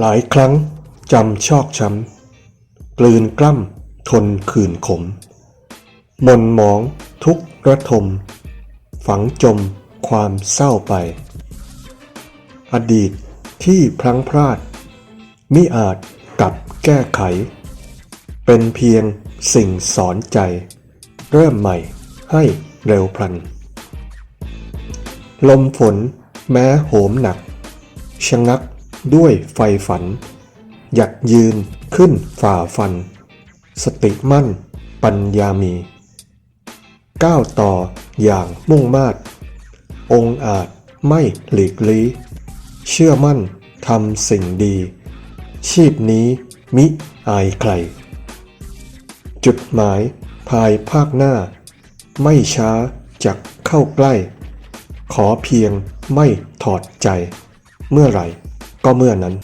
หลายครั้งจำชอกช้ำกลืนกล้ำทนคืนขม มนหมองทุกระทม ฝังจมความเศร้าไป อดีตที่พลั้งพลาด มิอาจกลับแก้ไข เป็นเพียงสิ่งสอนใจ เริ่มใหม่ให้เร็วพลัน ลมฝนแม้โหมหนัก ชะงัก ด้วยไฟฝัน หยัดยืนขึ้นฝ่าฟัน สติมั่น ปัญญามี ก้าวต่ออย่างมุ่งมาดองอาจไม่หลีกลี้เชื่อมั่นทำสิ่งดี ชีพนี้มิอายใคร จุดหมายภายภาคหน้า ไม่ช้าจะเข้าใกล้ ขอเพียงไม่ถอดใจเมื่อไหร่ ก็เมื่อนั้น